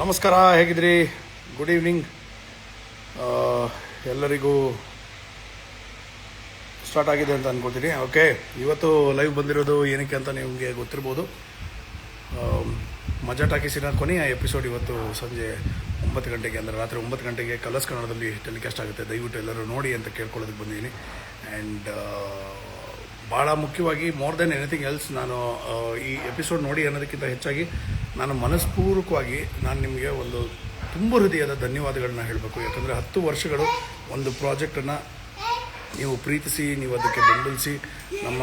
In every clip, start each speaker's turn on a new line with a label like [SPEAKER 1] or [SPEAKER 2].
[SPEAKER 1] ನಮಸ್ಕಾರ, ಹೇಗಿದ್ರಿ? Good evening ಎಲ್ಲರಿಗೂ ಸ್ಟಾರ್ಟ್ ಆಗಿದೆ ಅಂತ ಅನ್ಕೋತೀನಿ ಓಕೆ ಇವತ್ತು ಲೈವ್ ಬಂದಿರೋದು ಏನಕ್ಕೆ ಅಂತ ನಿಮಗೆ ಗೊತ್ತಿರ್ಬೋದು. ಮಜಾ ಟಾಕೀಸಿನ ಕೊನೆಯ ಎಪಿಸೋಡ್ ಇವತ್ತು ಸಂಜೆ ಒಂಬತ್ತು ಗಂಟೆಗೆ, ಅಂದರೆ ರಾತ್ರಿ ಒಂಬತ್ತು ಗಂಟೆಗೆ ಕಲರ್ಸ್ ಕನ್ನಡದಲ್ಲಿ ಟೆಲಿಕಾಸ್ಟ್ ಆಗುತ್ತೆ. ದಯವಿಟ್ಟು ಎಲ್ಲರೂ ನೋಡಿ ಅಂತ ಕೇಳ್ಕೊಳ್ಳೋದಕ್ಕೆ ಬಂದಿದ್ದೀನಿ. ಆ್ಯಂಡ್ ಭಾಳ ಮುಖ್ಯವಾಗಿ ಮೋರ್ ದೆನ್ ಎನಿಥಿಂಗ್ ಎಲ್ಸ್ ನಾನು ಈ ಎಪಿಸೋಡ್ ನೋಡಿ ಅನ್ನೋದಕ್ಕಿಂತ ಹೆಚ್ಚಾಗಿ ನಾನು ಮನಸ್ಪೂರ್ವಕವಾಗಿ ನಾನು ನಿಮಗೆ ಒಂದು ತುಂಬ ಹೃದಯದ ಧನ್ಯವಾದಗಳನ್ನ ಹೇಳಬೇಕು. ಯಾಕಂದರೆ ಹತ್ತು ವರ್ಷಗಳು ಒಂದು ಪ್ರಾಜೆಕ್ಟನ್ನು ನೀವು ಪ್ರೀತಿಸಿ, ನೀವು ಅದಕ್ಕೆ ಬೆಂಬಲಿಸಿ, ನಮ್ಮ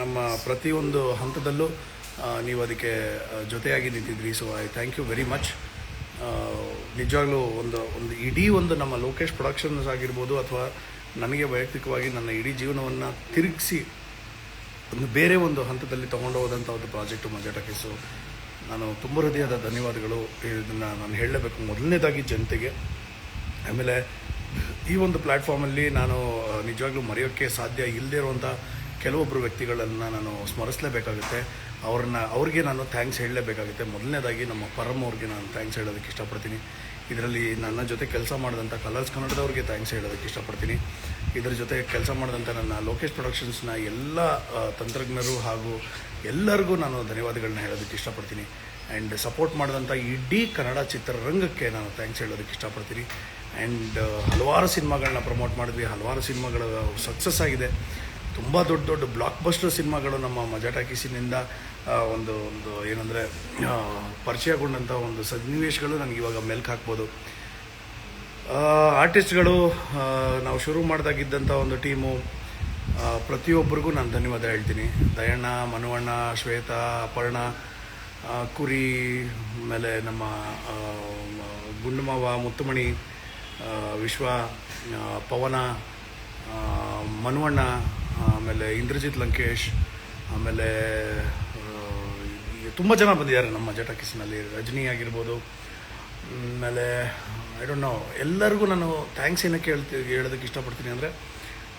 [SPEAKER 1] ನಮ್ಮ ಪ್ರತಿಯೊಂದು ಹಂತದಲ್ಲೂ ನೀವು ಅದಕ್ಕೆ ಜೊತೆಯಾಗಿ ನಿಂತಿದ್ರಿ. So I thank you very much ನಿಜವಾಗ್ಲೂ ಒಂದು ಒಂದು ಇಡೀ ಒಂದು ನಮ್ಮ ಲೋಕೇಶ್ ಪ್ರೊಡಕ್ಷನ್ಸ್ ಆಗಿರ್ಬೋದು ಅಥವಾ ನನಗೆ ವೈಯಕ್ತಿಕವಾಗಿ ನನ್ನ ಇಡೀ ಜೀವನವನ್ನು ತಿರುಗಿಸಿ ಒಂದು ಬೇರೆ ಒಂದು ಹಂತದಲ್ಲಿ ತೊಗೊಂಡು ಹೋದಂಥ ಒಂದು ಪ್ರಾಜೆಕ್ಟು ಮಜಾಟಕ್ಕೆ ನಾನು ತುಂಬ ಹೃದಯದ ಧನ್ಯವಾದಗಳು. ಇದನ್ನು ನಾನು ಹೇಳಲೇಬೇಕು. ಮೊದಲನೇದಾಗಿ ಜನತೆಗೆ. ಆಮೇಲೆ ಈ ಒಂದು ಪ್ಲ್ಯಾಟ್ಫಾರ್ಮಲ್ಲಿ ನಾನು ನಿಜವಾಗ್ಲೂ ಮರೆಯೋಕ್ಕೆ ಸಾಧ್ಯ ಇಲ್ಲದೇ ಇರುವಂಥ ಕೆಲವೊಬ್ಬರು ವ್ಯಕ್ತಿಗಳನ್ನು ನಾನು ಸ್ಮರಿಸಲೇಬೇಕಾಗುತ್ತೆ. ಅವ್ರನ್ನ, ಅವ್ರಿಗೆ ನಾನು ಥ್ಯಾಂಕ್ಸ್ ಹೇಳಲೇಬೇಕಾಗುತ್ತೆ. ಮೊದಲನೇದಾಗಿ ನಮ್ಮ ಪರಮ್ ಅವ್ರಿಗೆ ನಾನು ಥ್ಯಾಂಕ್ಸ್ ಹೇಳೋದಕ್ಕೆ ಇಷ್ಟಪಡ್ತೀನಿ. ಇದರಲ್ಲಿ ನನ್ನ ಜೊತೆ ಕೆಲಸ ಮಾಡಿದಂಥ ಕಲರ್ಸ್ ಕನ್ನಡದವ್ರಿಗೆ ಥ್ಯಾಂಕ್ಸ್ ಹೇಳೋದಕ್ಕೆ ಇಷ್ಟಪಡ್ತೀನಿ. ಇದರ ಜೊತೆ ಕೆಲಸ ಮಾಡಿದಂಥ ನನ್ನ ಲೋಕೇಶ್ ಪ್ರೊಡಕ್ಷನ್ಸ್ನ ಎಲ್ಲ ತಂತ್ರಜ್ಞರು ಹಾಗೂ ಎಲ್ಲರಿಗೂ ನಾನು ಧನ್ಯವಾದಗಳನ್ನ ಹೇಳೋದಕ್ಕೆ ಇಷ್ಟಪಡ್ತೀನಿ. ಆ್ಯಂಡ್ ಸಪೋರ್ಟ್ ಮಾಡಿದಂಥ ಇಡೀ ಕನ್ನಡ ಚಿತ್ರರಂಗಕ್ಕೆ ನಾನು ಥ್ಯಾಂಕ್ಸ್ ಹೇಳೋದಕ್ಕೆ ಇಷ್ಟಪಡ್ತೀನಿ. ಆ್ಯಂಡ್ ಹಲವಾರು ಸಿನಿಮಾಗಳನ್ನ ಪ್ರಮೋಟ್ ಮಾಡಿದ್ವಿ. ಹಲವಾರು ಸಿನಿಮಾಗಳ ಸಕ್ಸಸ್ ಆಗಿದೆ. ತುಂಬ ದೊಡ್ಡ ದೊಡ್ಡ ಬ್ಲಾಕ್ ಬಸ್ಟರ್ ಸಿನಿಮಾಗಳು ನಮ್ಮ ಮಜಾ ಟಾಕೀಸಿನಿಂದ ಒಂದು ಒಂದು ಏನಂದರೆ ಪರಿಚಯಗೊಂಡಂಥ ಒಂದು ಸನ್ನಿವೇಶಗಳು ನನಗೆ ಇವಾಗ ಮೆಲ್ಕ್ ಹಾಕ್ಬೋದು. ಆರ್ಟಿಸ್ಟ್ಗಳು ನಾವು ಶುರು ಮಾಡಿದಾಗಿದ್ದಂಥ ಒಂದು ಟೀಮು ಪ್ರತಿಯೊಬ್ಬರಿಗೂ ನಾನು ಧನ್ಯವಾದ ಹೇಳ್ತೀನಿ. ದಯಣ್ಣ, ಮನುವಣ್ಣ, ಶ್ವೇತಾ, ಅಪರ್ಣ ಕುರಿ, ಆಮೇಲೆ ನಮ್ಮ ಗುಂಡುಮಾವ ಮುತ್ತುಮಣಿ ವಿಶ್ವ ಪವನ ಮನುವಣ್ಣ ಆಮೇಲೆ ಇಂದ್ರಜಿತ್ ಲಂಕೇಶ್, ಆಮೇಲೆ ತುಂಬ ಜನ ಬಂದಿದ್ದಾರೆ ನಮ್ಮ ಜಟಾಕಿಸ್ನಲ್ಲಿ. ರಜನಿ ಆಗಿರ್ಬೋದು, ಆಮೇಲೆ ಐ ಡೋಂಟ್ ನೋ ಎಲ್ಲರಿಗೂ ನಾನು ಥ್ಯಾಂಕ್ಸ್ ಏನಕ್ಕೆ ಹೇಳ್ತಿ, ಹೇಳೋದಕ್ಕೆ ಇಷ್ಟಪಡ್ತೀನಿ ಅಂದರೆ,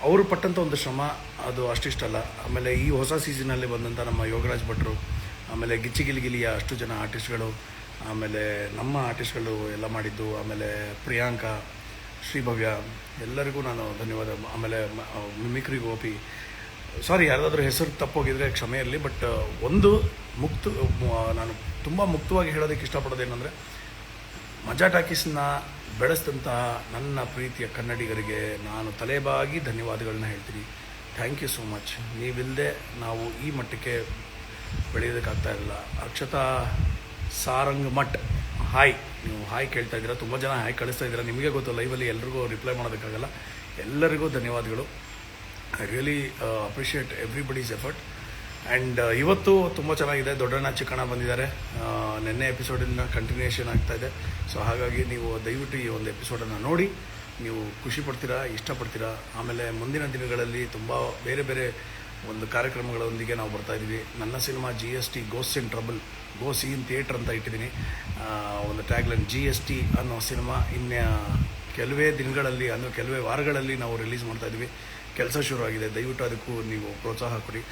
[SPEAKER 1] ಅವರು ಪಟ್ಟಂಥ ಒಂದು ಶ್ರಮ, ಅದು ಅಷ್ಟಿಷ್ಟಲ್ಲ ಆಮೇಲೆ ಈ ಹೊಸ ಸೀಸನಲ್ಲಿ ಬಂದಂಥ ನಮ್ಮ ಯೋಗರಾಜ್ ಭಟ್ರು, ಆಮೇಲೆ ಗಿಚ್ಚಿ ಗಿಲಿಗಿಲಿಯ ಅಷ್ಟು ಜನ ಆರ್ಟಿಸ್ಟ್ಗಳು ಆಮೇಲೆ ನಮ್ಮ ಆರ್ಟಿಸ್ಟ್ಗಳು ಎಲ್ಲ ಮಾಡಿದ್ದು, ಆಮೇಲೆ ಪ್ರಿಯಾಂಕಾ ಶ್ರೀಭವ್ಯ ಎಲ್ಲರಿಗೂ ನಾನು ಧನ್ಯವಾದ. ಆಮೇಲೆ ಮಿಮಿಕ್ರಿ ಗೋಪಿ ಸಾರಿ ಯಾರಾದರೂ ಹೆಸರು ತಪ್ಪೋಗಿದ್ರೆ ಕ್ಷಮೆ ಇರಲಿ, ಬಟ್, ಒಂದು ಮುಕ್ತ ನಾನು ತುಂಬ ಮುಕ್ತವಾಗಿ ಹೇಳೋದಕ್ಕೆ ಇಷ್ಟಪಡೋದೇನೆಂದರೆ ಮಜಾ ಟಾಕೀಸ್ನ ಬೆಳೆಸಿದಂತಹ ನನ್ನ ಪ್ರೀತಿಯ ಕನ್ನಡಿಗರಿಗೆ ನಾನು ತಲೆಬಾಗಿ ಧನ್ಯವಾದಗಳನ್ನ ಹೇಳ್ತೀನಿ. Thank you so much. ನೀವಿಲ್ಲದೆ ನಾವು ಈ ಮಟ್ಟಕ್ಕೆ ಬೆಳೆಯೋದಕ್ಕಾಗ್ತಾ ಇರಲಿಲ್ಲ ಅಕ್ಷತಾ ಸಾರಂಗ್ ಮಠ್. ಹಾಯ್. ನೀವು ಹಾಯ್ ಕೇಳ್ತಾ ಇದ್ದೀರಾ, ತುಂಬ ಜನ ಹಾಯ್ ಕಳಿಸ್ತಾ ಇದ್ದೀರಾ. ನಿಮಗೆ ಗೊತ್ತು ಲೈವಲ್ಲಿ ಎಲ್ರಿಗೂ ರಿಪ್ಲೈ ಮಾಡೋದಕ್ಕಾಗಲ್ಲ. ಎಲ್ಲರಿಗೂ ಧನ್ಯವಾದಗಳು. I really appreciate everybody's effort and ಇವತ್ತು ತುಂಬ ಚೆನ್ನಾಗಿದೆ. ದೊಡ್ಡಣ್ಣ ಚಿಕ್ಕಣ್ಣ ಬಂದಿದ್ದಾರೆ. ನಿನ್ನೆ ಎಪಿಸೋಡಿನ ಕಂಟಿನ್ಯೂಷನ್ ಆಗ್ತಾ ಇದೆ. ಸೊ ಹಾಗಾಗಿ ನೀವು ದಯವಿಟ್ಟು ಈ ಒಂದು ಎಪಿಸೋಡನ್ನು ನೋಡಿ. ನೀವು ಖುಷಿ ಪಡ್ತೀರಾ, ಇಷ್ಟಪಡ್ತೀರಾ? ಆಮೇಲೆ ಮುಂದಿನ ದಿನಗಳಲ್ಲಿ ತುಂಬ ಬೇರೆ ಬೇರೆ ಒಂದು ಕಾರ್ಯಕ್ರಮಗಳೊಂದಿಗೆ ನಾವು ಬರ್ತಾ ಇದ್ದೀವಿ. ನನ್ನ cinema G S T goes in trouble goes in theatre ಅಂತ ಇಟ್ಟಿದ್ದೀನಿ. ಒಂದು ಟ್ಯಾಗ್ಲೈನ್ ಜಿ ಎಸ್ ಟಿ ಅನ್ನೋ ಸಿನಿಮಾ ಇನ್ನು ಕೆಲವೇ ದಿನಗಳಲ್ಲಿ ಅಂದರೆ ಕೆಲವೇ ವಾರಗಳಲ್ಲಿ ನಾವು ರಿಲೀಸ್ ಮಾಡ್ತಾ ಇದ್ದೀವಿ. ಕೆಲಸ ಶುರುವಾಗಿದೆ. ದಯವಿಟ್ಟು ಅದಕ್ಕೂ ನೀವು ಪ್ರೋತ್ಸಾಹ ಕೊಡಿ.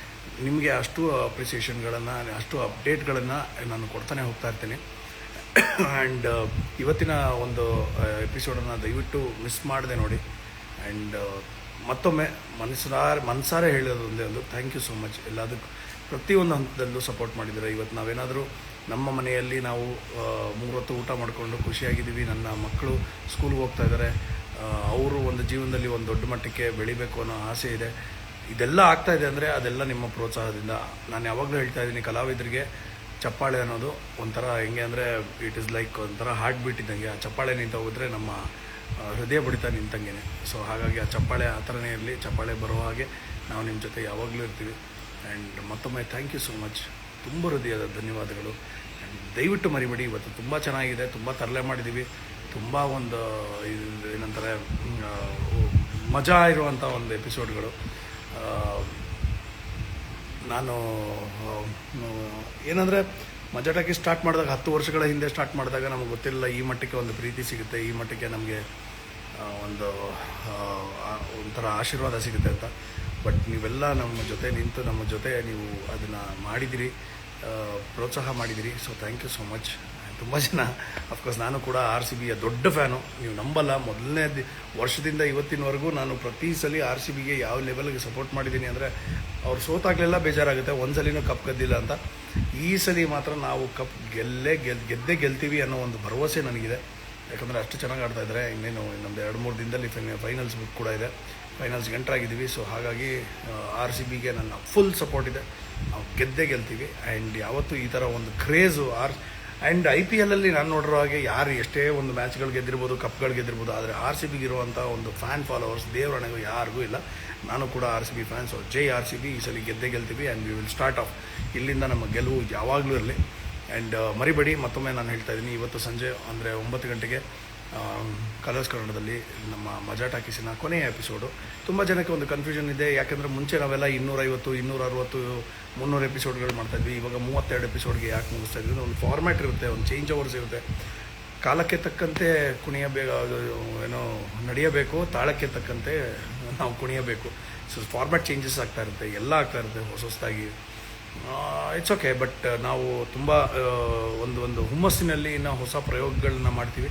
[SPEAKER 1] ನಿಮಗೆ ಅಷ್ಟು ಅಪ್ರಿಸಿಯೇಷನ್ಗಳನ್ನು ಅಷ್ಟು ಅಪ್ಡೇಟ್ಗಳನ್ನು ನಾನು ಕೊಡ್ತಾನೆ ಹೋಗ್ತಾ ಇರ್ತೀನಿ. ಆ್ಯಂಡ್ ಇವತ್ತಿನ ಒಂದು ಎಪಿಸೋಡನ್ನು ದಯವಿಟ್ಟು ಮಿಸ್ ಮಾಡಿದೆ ನೋಡಿ. ಆ್ಯಂಡ್ ಮತ್ತೊಮ್ಮೆ ಮನಸ್ಸಾರ ಮನಸಾರೆ ಹೇಳೋದು ಒಂದೇ ಥ್ಯಾಂಕ್ ಯು ಸೋ ಮಚ್ ಎಲ್ಲದಕ್ಕೂ ಪ್ರತಿಯೊಂದು ಹಂತದಲ್ಲೂ ಸಪೋರ್ಟ್ ಮಾಡಿದ್ದಾರೆ. ಇವತ್ತು ನಾವೇನಾದರೂ ನಮ್ಮ ಮನೆಯಲ್ಲಿ ನಾವು ಆ, ಮೂರು ಹೊತ್ತು ಊಟ ಮಾಡಿಕೊಂಡು ಖುಷಿಯಾಗಿದ್ದೀವಿ. ನನ್ನ ಮಕ್ಕಳು ಸ್ಕೂಲ್ಗೆ ಹೋಗ್ತಾ ಇದ್ದಾರೆ ಅವರು ಒಂದು ಜೀವನದಲ್ಲಿ ಒಂದು ದೊಡ್ಡ ಮಟ್ಟಕ್ಕೆ ಬೆಳಿಬೇಕು ಅನ್ನೋ ಆಸೆ ಇದೆ. ಇದೆಲ್ಲ ಆಗ್ತಾ ಇದೆ ಅಂದರೆ ಅದೆಲ್ಲ ನಿಮ್ಮ ಪ್ರೋತ್ಸಾಹದಿಂದ. ನಾನು ಯಾವಾಗಲೂ ಹೇಳ್ತಾ ಇದ್ದೀನಿ ಕಲಾವಿದರಿಗೆ ಚಪ್ಪಾಳೆ ಅನ್ನೋದು ಒಂಥರ ಹೆಂಗೆ ಅಂದರೆ ಇಟ್ ಇಸ್ ಲೈಕ್ ಒಂಥರ ಹಾರ್ಟ್ ಬೀಟ್ ಇದ್ದಂಗೆ. ಆ ಚಪ್ಪಾಳೆ ನಿಂತ ಹೋದರೆ ನಮ್ಮ ಹೃದಯ ಬಡಿತ ನಿಂತಂಗೆ ಸೊ ಹಾಗಾಗಿ ಆ ಚಪ್ಪಾಳೆ ಆ ಥರನೇ ಇರಲಿ. ಚಪ್ಪಾಳೆ ಬರೋ ಹಾಗೆ ನಾವು ನಿಮ್ಮ ಜೊತೆ ಯಾವಾಗಲೂ ಇರ್ತೀವಿ. ಆ್ಯಂಡ್ ಮತ್ತೊಮ್ಮೆ ಥ್ಯಾಂಕ್ ಯು ಸೋ ಮಚ್ ತುಂಬ ಹೃದಯದ ಧನ್ಯವಾದಗಳು. ಆ್ಯಂಡ್ ದಯವಿಟ್ಟು ಮರಿಬೇಡಿ. ಇವತ್ತು ತುಂಬ ಚೆನ್ನಾಗಿದೆ. ತುಂಬ ತರಲೆ ಮಾಡಿದ್ದೀವಿ. ತುಂಬ ಒಂದು ಏನಂತಾರೆ ಮಜಾ ಇರುವಂಥ ಒಂದು ಎಪಿಸೋಡ್ಗಳು. ನಾನು ಏನಂದರೆ ಮಜಾಟಾಕಿ ಸ್ಟಾರ್ಟ್ ಮಾಡಿದಾಗ ಹತ್ತು ವರ್ಷಗಳ ಹಿಂದೆ ಸ್ಟಾರ್ಟ್ ಮಾಡಿದಾಗ ನಮಗೆ ಗೊತ್ತಿಲ್ಲ ಈ ಮಟ್ಟಕ್ಕೆ ಒಂದು ಪ್ರೀತಿ ಸಿಗುತ್ತೆ, ಈ ಮಟ್ಟಕ್ಕೆ ನಮಗೆ ಒಂದು ಒಂಥರ ಆಶೀರ್ವಾದ ಸಿಗುತ್ತೆ ಅಂತ. ಬಟ್ ನೀವೆಲ್ಲ ನಮ್ಮ ಜೊತೆ ನಿಂತು ನಮ್ಮ ಜೊತೆ ನೀವು ಅದನ್ನು ಮಾಡಿದಿರಿ ಪ್ರೋತ್ಸಾಹ ಮಾಡಿದಿರಿ. So thank you so much ತುಂಬ ಜನ ಅಫ್ಕೋರ್ಸ್ ನಾನು ಕೂಡ ಆರ್ ಸಿ ಬಿಯ ದೊಡ್ಡ ಫ್ಯಾನು ನೀವು ನಂಬಲ್ಲ, ಮೊದಲನೇ ದಿ- ವರ್ಷದಿಂದ ಇವತ್ತಿನವರೆಗೂ ನಾನು ಪ್ರತಿ ಸಲ ಆರ್ ಸಿ ಬಿಗೆ ಯಾವ ಲೆವೆಲ್ಗೆ ಸಪೋರ್ಟ್ ಮಾಡಿದ್ದೀನಿ ಅಂದರೆ, ಅವ್ರು ಸೋತಾಗಲೆಲ್ಲ ಬೇಜಾರಾಗುತ್ತೆ ಒಂದು ಸಲಿನೂ ಕಪ್ ಗೆದ್ದಿಲ್ಲ ಅಂತ. ಈ ಸಲ ಮಾತ್ರ ನಾವು ಕಪ್ ಗೆಲ್ಲೇ ಗೆಲ್, ಗೆದ್ದೇ ಗೆಲ್ತೀವಿ ಅನ್ನೋ ಒಂದು ಭರವಸೆ ನನಗಿದೆ. ಯಾಕಂದರೆ ಅಷ್ಟು ಚೆನ್ನಾಗಿ ಆಡ್ತಾ ಇದ್ದಾರೆ. ಇನ್ನೇನು ಇನ್ನೊಂದು ಎರಡು ಮೂರು ದಿನದಲ್ಲಿ ಫೈನಲ್ಸ್ ಬುಕ್ ಕೂಡ ಇದೆ. ಫೈನಲ್ಸ್ ಎಂಟ್ರಾಗಿದ್ದೀವಿ ಸೊ ಹಾಗಾಗಿ ಆರ್ ಸಿ ಬಿಗೆ ನನ್ನ ಫುಲ್ ಸಪೋರ್ಟ್ ಇದೆ. ನಾವು ಗೆದ್ದೇ ಗೆಲ್ತೀವಿ. ಆ್ಯಂಡ್ ಯಾವತ್ತೂ ಈ ಥರ ಒಂದು craze R and I P ಎಲ್ಲಲ್ಲಿ ನಾನು ನೋಡಿರೋ ಹಾಗೆ ಯಾರು ಎಷ್ಟೇ ಒಂದು ಮ್ಯಾಚ್ಗಳು ಗೆದ್ದಿರ್ಬೋದು ಕಪ್ಗಳು ಗೆದ್ದಿರ್ಬೋದು, ಆದರೆ ಆರ್ ಸಿ ಬಿಗೆ ಇರುವಂಥ ಒಂದು ಫ್ಯಾನ್ ಫಾಲೋವರ್ಸ್ ದೇವರಣೆಗೂ ಯಾರಿಗೂ ಇಲ್ಲ. ನಾನು ಕೂಡ ಆರ್ ಸಿ ಬಿ ಫ್ಯಾನ್ಸ್ ಜೈ ಆರ್ ಸಿ ಬಿ ಈ ಸಲ ಗೆದ್ದೇ ಗೆಲ್ತೀವಿ and we will start off ಇಲ್ಲಿಂದ ನಮ್ಮ ಗೆಲುವು ಯಾವಾಗಲೂ ಇರಲಿ. ಆ್ಯಂಡ್ ಮರಿಬೇಡಿ, ಮತ್ತೊಮ್ಮೆ ನಾನು ಹೇಳ್ತಾ ಇದ್ದೀನಿ. ಇವತ್ತು ಸಂಜೆ ಅಂದರೆ ಒಂಬತ್ತು ಗಂಟೆಗೆ ಕಲರ್ಸ್ ಕನ್ನಡದಲ್ಲಿ ನಮ್ಮ ಮಜಾ ಟಾಕೀಸಿನ ಕೊನೆಯ ಎಪಿಸೋಡು. ತುಂಬ ಜನಕ್ಕೆ ಒಂದು ಕನ್ಫ್ಯೂಷನ್ ಇದೆ, ಯಾಕೆಂದರೆ ಮುಂಚೆ ನಾವೆಲ್ಲ ಇನ್ನೂರೈವತ್ತು ಇನ್ನೂರ ಅರವತ್ತು ಮುನ್ನೂರು ಎಪಿಸೋಡ್ಗಳು ಮಾಡ್ತಾಯಿದ್ವಿ. ಇವಾಗ ಮೂವತ್ತೆರಡು ಎಪಿಸೋಡ್ಗೆ ಯಾಕೆ ಮುಗಿಸ್ತಾ ಇದ್ವಿ? ಒಂದು ಫಾರ್ಮ್ಯಾಟ್ ಇರುತ್ತೆ, ಒಂದು ಚೇಂಜ್ ಓವರ್ಸ್ ಇರುತ್ತೆ. ಕಾಲಕ್ಕೆ ತಕ್ಕಂತೆ ಕುಣಿಯಬೇಕು, ಏನೋ ನಡೆಯಬೇಕು, ತಾಳಕ್ಕೆ ತಕ್ಕಂತೆ ನಾವು ಕುಣಿಯಬೇಕು. ಸೊ ಫಾರ್ಮ್ಯಾಟ್ ಚೇಂಜಸ್ ಆಗ್ತಾ ಇರುತ್ತೆ, ಎಲ್ಲ ಆಗ್ತಾ ಇರುತ್ತೆ ಹೊಸ ಹೊಸದಾಗಿ. ಇಟ್ಸ್ ಓಕೆ ಬಟ್ ನಾವು ತುಂಬ ಒಂದು ಒಂದು ಹುಮ್ಮಸ್ಸಿನಲ್ಲಿ ನಾವು ಹೊಸ ಪ್ರಯೋಗಗಳನ್ನ ಮಾಡ್ತೀವಿ.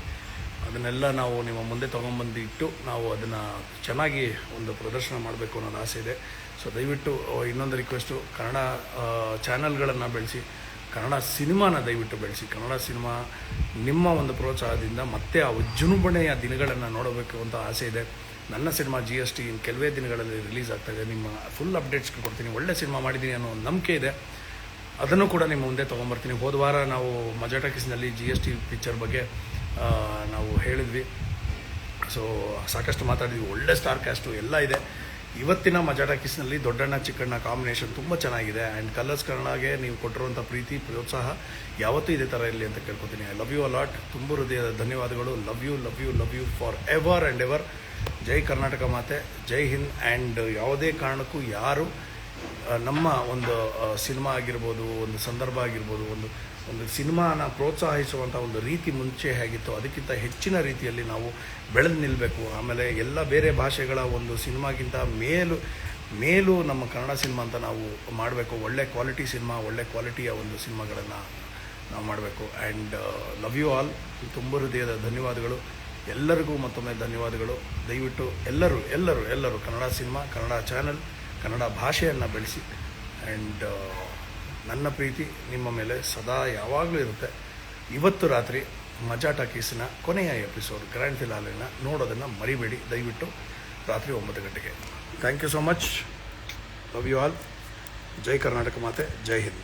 [SPEAKER 1] ಅದನ್ನೆಲ್ಲ ನಾವು ನಿಮ್ಮ ಮುಂದೆ ತೊಗೊಂಬಂದು ಇಟ್ಟು ನಾವು ಅದನ್ನು ಚೆನ್ನಾಗಿ ಒಂದು ಪ್ರದರ್ಶನ ಮಾಡಬೇಕು ಅನ್ನೋದು ಆಸೆ ಇದೆ. ಸೊ ದಯವಿಟ್ಟು ಇನ್ನೊಂದು ರಿಕ್ವೆಸ್ಟು ಕನ್ನಡ ಚಾನಲ್ಗಳನ್ನು ಬೆಳೆಸಿ, ಕನ್ನಡ ಸಿನಿಮಾನ ದಯವಿಟ್ಟು ಬೆಳೆಸಿ. ಕನ್ನಡ ಸಿನಿಮಾ ನಿಮ್ಮ ಒಂದು ಪ್ರೋತ್ಸಾಹದಿಂದ ಮತ್ತೆ ಆ ವಿಜೃಂಭಣೆಯ ದಿನಗಳನ್ನು ನೋಡಬೇಕು ಅಂತ ಆಸೆ ಇದೆ. ನನ್ನ ಸಿನಿಮಾ ಜಿ ಎಸ್ ಟಿ ಇನ್ನು ಕೆಲವೇ ದಿನಗಳಲ್ಲಿ ರಿಲೀಸ್ ಆಗ್ತಾ ಇದೆ. ನಿಮ್ಮ ಫುಲ್ ಅಪ್ಡೇಟ್ಸ್ ಕೊಡ್ತೀನಿ. ಒಳ್ಳೆ ಸಿನಿಮಾ ಮಾಡಿದ್ದೀನಿ ಅನ್ನೋ ಒಂದು ನಂಬಿಕೆ ಇದೆ. ಅದನ್ನು ಕೂಡ ನಿಮ್ಮ ಮುಂದೆ ತೊಗೊಂಬರ್ತೀನಿ. ಹೋದ ವಾರ ನಾವು ಮಜಾ ಟಾಕೀಸ್ನಲ್ಲಿ ಜಿ ಎಸ್ ಟಿ ಪಿಕ್ಚರ್ ಬಗ್ಗೆ ನಾವು ಹೇಳಿದ್ವಿ. ಸೊ ಸಾಕಷ್ಟು ಮಾತಾಡಿದ್ವಿ. ಒಳ್ಳೆ ಸ್ಟಾರ್ ಕ್ಯಾಸ್ಟು ಎಲ್ಲ ಇದೆ. ಇವತ್ತಿನ ಮಜಾಟಾಕಿಸ್ನಲ್ಲಿ ದೊಡ್ಡಣ್ಣ, ಚಿಕ್ಕಣ್ಣ ಕಾಂಬಿನೇಷನ್ ತುಂಬ ಚೆನ್ನಾಗಿದೆ. ಆ್ಯಂಡ್ ಕಲರ್ಸ್ ಕನ್ನಡಗೆ ನೀವು ಕೊಟ್ಟಿರುವಂಥ ಪ್ರೀತಿ, ಪ್ರೋತ್ಸಾಹ ಯಾವತ್ತೂ ಇದೇ ಥರ ಇರಲಿ ಅಂತ ಕೇಳ್ಕೊತೀನಿ. ಐ ಲವ್ ಯು ಅಲಾಟ್ ತುಂಬ ಹೃದಯದ ಧನ್ಯವಾದಗಳು. Love you love you love you for ever and ever ಜೈ ಕರ್ನಾಟಕ ಮಾತೆ, ಜೈ ಹಿಂದ್. ಆ್ಯಂಡ್ ಯಾವುದೇ ಕಾರಣಕ್ಕೂ ಯಾರು ನಮ್ಮ ಒಂದು ಸಿನಿಮಾ ಆಗಿರ್ಬೋದು, ಒಂದು ಸಂದರ್ಭ ಆಗಿರ್ಬೋದು, ಒಂದು ಒಂದು ಸಿನಿಮಾನ ಪ್ರೋತ್ಸಾಹಿಸುವಂಥ ಒಂದು ರೀತಿ ಮುಂಚೆ ಹೇಗಿತ್ತು, ಅದಕ್ಕಿಂತ ಹೆಚ್ಚಿನ ರೀತಿಯಲ್ಲಿ ನಾವು ಬೆಳೆದು ನಿಲ್ಲಬೇಕು ಆಮೇಲೆ ಎಲ್ಲ ಬೇರೆ ಭಾಷೆಗಳ ಒಂದು ಸಿನಿಮಾಗಿಂತ ಮೇಲು ಮೇಲು ನಮ್ಮ ಕನ್ನಡ ಸಿನಿಮಾ ಅಂತ ನಾವು ಮಾಡಬೇಕು. ಒಳ್ಳೆ ಕ್ವಾಲಿಟಿ ಸಿನಿಮಾ, ಒಳ್ಳೆ ಕ್ವಾಲಿಟಿಯ ಒಂದು ಸಿನಿಮಾಗಳನ್ನು ನಾವು ಮಾಡಬೇಕು. And love you all. ತುಂಬ ಹೃದಯದ ಧನ್ಯವಾದಗಳು. ಎಲ್ಲರಿಗೂ ಮತ್ತೊಮ್ಮೆ ಧನ್ಯವಾದಗಳು. ದಯವಿಟ್ಟು ಎಲ್ಲರೂ ಎಲ್ಲರೂ ಎಲ್ಲರೂ ಕನ್ನಡ ಸಿನಿಮಾ, ಕನ್ನಡ ಚಾನಲ್, ಕನ್ನಡ ಭಾಷೆಯನ್ನು ಬೆಳೆಸಿ. ಆ್ಯಂಡ್ ನನ್ನ ಪ್ರೀತಿ ನಿಮ್ಮ ಮೇಲೆ ಸದಾ ಯಾವಾಗಲೂ ಇರುತ್ತೆ. ಇವತ್ತು ರಾತ್ರಿ ಮಜಾ ಟಾಕೀಸಿನ ಕೊನೆಯ ಎಪಿಸೋಡ್ ಗ್ರ್ಯಾಂಡ್ ಫಿಲಾಲಿನ ನೋಡೋದನ್ನು ಮರಿಬೇಡಿ. ದಯವಿಟ್ಟು ರಾತ್ರಿ ಒಂಬತ್ತು ಗಂಟೆಗೆ. Thank you so much love you all ಜೈ ಕರ್ನಾಟಕ ಮಾತೆ. ಜೈ ಹಿಂದ್.